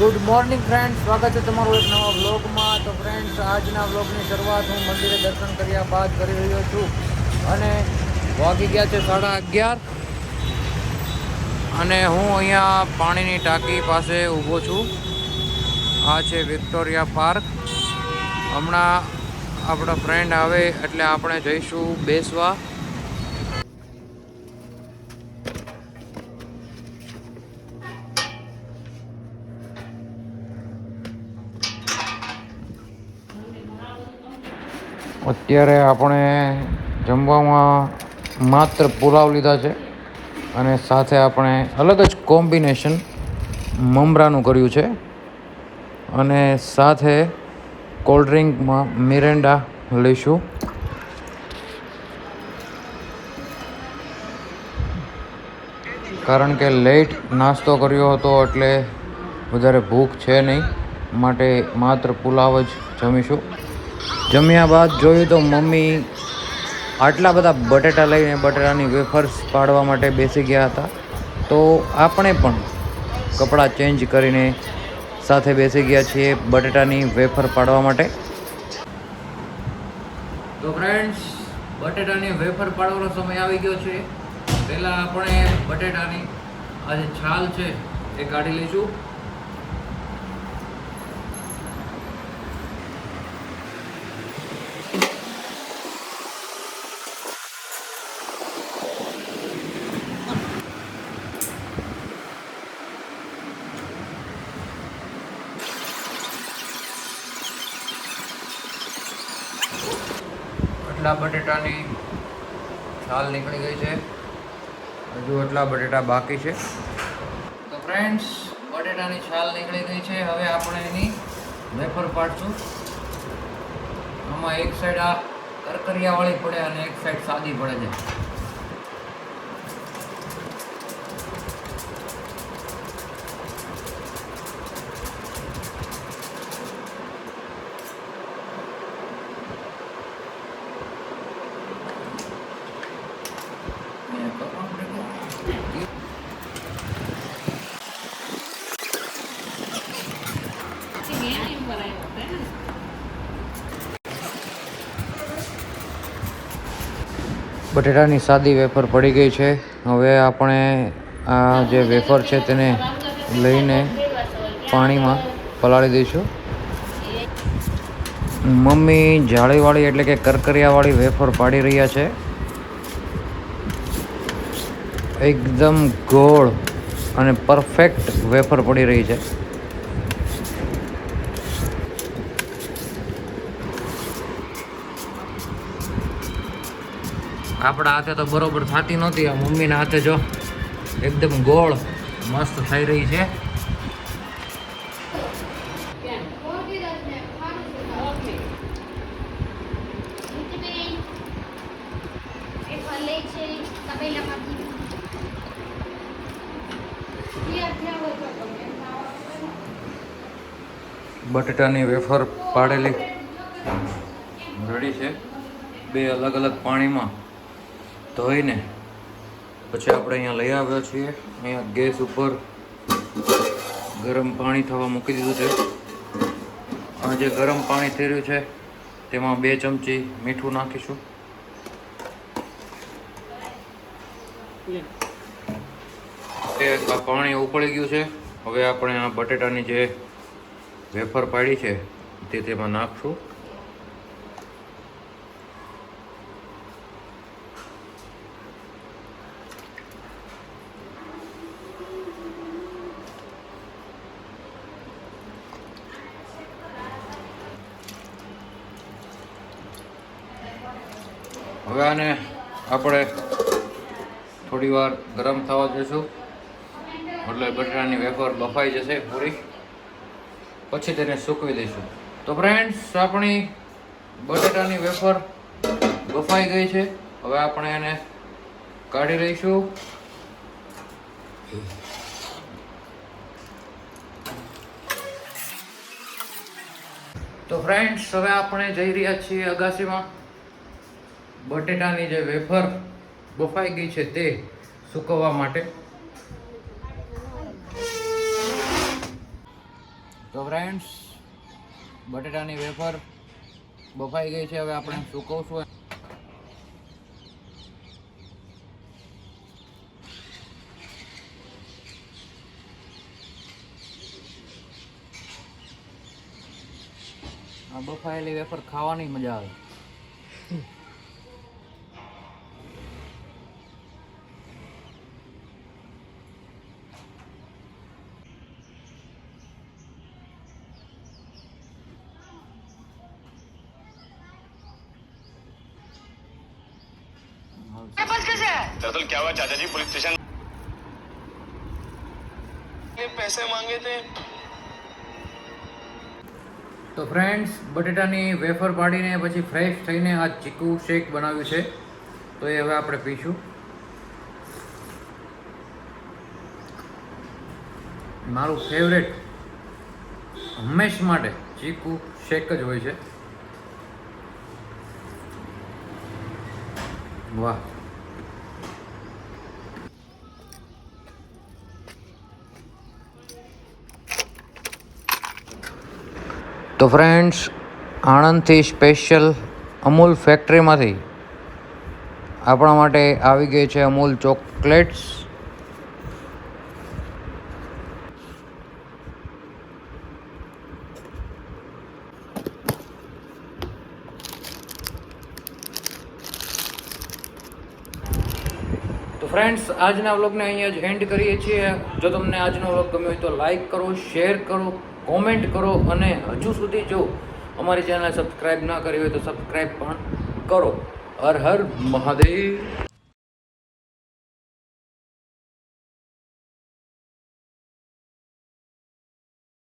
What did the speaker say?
Morning friend સ્વાગત છે તમારું એક નવા બ્લોગમાં તો ફ્રેન્ડ્સ આજના વ્લોગની શરૂઆત હું મંદિરે દર્શન કર્યા બાદ કરી રહ્યો છું. અને વાગી ગયા છે સાડા અગિયાર. અને હું અહીંયા પાણીની ટાંકી પાસે ઊભો છું. આ છે વિક્ટોરિયા પાર્ક. હમણાં આપણા ફ્રેન્ડ આવે એટલે આપણે જઈશું બેસવા. અત્યારે આપણે જમવામાં માત્ર પુલાવ લીધા છે અને સાથે આપણે અલગ જ કોમ્બિનેશન મમરાનું કર્યું છે. અને સાથે કોલ્ડ ડ્રિંકમાં મિરેન્ડા લઈશું. કારણ કે લેટ નાસ્તો કર્યો હતો એટલે વધારે ભૂખ છે નહીં. માટે માત્ર પુલાવ જ જમીશું. જમ્યા બાદ જોયું તો મમ્મી આટલા બધા બટેટા લઈને બટેટાની વેફર્સ પાડવા માટે બેસી ગયા હતા. તો આપણે પણ કપડાં ચેન્જ કરીને સાથે બેસી ગયા છીએ બટેટાની વેફર પાડવા માટે. તો ફ્રેન્ડ્સ બટેટાની વેફર પાડવાનો સમય આવી ગયો છે. પહેલાં આપણે બટેટાની આ જે છાલ છે એ કાઢી લઈશું. એટલા બટેટાની છાલ નીકળી ગઈ છે. હજુ એટલા બટેટા બાકી છે. તો ફ્રેન્ડ્સ બટેટાની છાલ નીકળી ગઈ છે. હવે આપણે એની વેફર પાડશું. આમાં એક સાઈડ આ કરકરિયાવાળી પડે અને એક સાઈડ સાદી પડે છે. બટેટાની સાદી વેફર પડી ગઈ છે. હવે આપણે આ જે વેફર છે તેને લઈને પાણીમાં પલાળી દઈશું. મમ્મી જાળીવાળી એટલે કે કરકરિયાવાળી વેફર પાડી રહ્યા છે. એકદમ ગોળ અને પરફેક્ટ વેફર પડી રહી છે. આપણા હાથે તો બરોબર થતી નહોતી, આ મમ્મીના હાથે જો એકદમ ગોળ મસ્ત થઈ રહી છે. બટેટાની વેફર પાડેલી. રેડી છે. બે અલગ અલગ પાણીમાં ધોઈને પછી આપણે અહીંયા લઈ આવ્યા છીએ. અહીંયા ગેસ ઉપર ગરમ પાણી થવા મૂકી દીધું છે. આ જે ગરમ પાણી થઈ રહ્યું છે, તેમાં બે ચમચી મીઠું નાખીશું. આ પાણી ઉકળી ગયું છે. હવે આપણે આ બટેટાની જે વેફર પાડી છે, તે તેમાં નાખશું. હવે આને આપણે થોડી વાર ગરમ થવા દઈશું એટલે બટાટાની વેફર બફાઈ જશે પૂરી. પછી તેને સૂકવી દઈશું. તો ફ્રેન્ડ્સ આપણી બટાટાની વેફર બફાઈ ગઈ છે. હવે આપણે એને કાઢી લઈશું. તો ફ્રેન્ડ્સ હવે આપણે જઈ રહ્યા છીએ અગાસીમાં. બટેટાની જે વેફર બફાઈ ગઈ છે તે સૂકવવા માટે. તો ફ્રેન્ડ્સ બટેટાની વેફર બફાઈ ગઈ છે, હવે આપણે સૂકવશું. આ બફાયેલી વેફર ખાવાની મજા આવે. दरअसल क्या हुआ चाचा जी पुलिस स्टेशन ने पैसे मांगे थे તો ફ્રેન્ડ્સ બટેટાની વેફર પાડીને પછી ફ્રેશ થઈને આ ચીકુ શેક બનાવ્યું છે તો એ હવે આપણે પીશું મારું ફેવરેટ હંમેશ માટે ચીકુ શેક જ હોય છે વાહ. તો ફ્રેન્ડ્સ આણંદથી સ્પેશિયલ અમૂલ ફેક્ટરીમાંથી આપણા માટે આવી ગઈ છે અમૂલ ચોકલેટ્સ ફ્રેન્ડ્સ આજના વ્લોગને અહીંયા જ એન્ડ કરીએ છીએ. જો તમને આજનો વ્લોગ ગમ્યો હોય તો લાઈક કરો શેર કરો કોમેન્ટ કરો અને હજુ સુધી જો અમારી ચેનલ સબસ્ક્રાઈબ ના કરી હોય તો સબસ્ક્રાઈબ પણ કરો. હર હર મહાદેવ.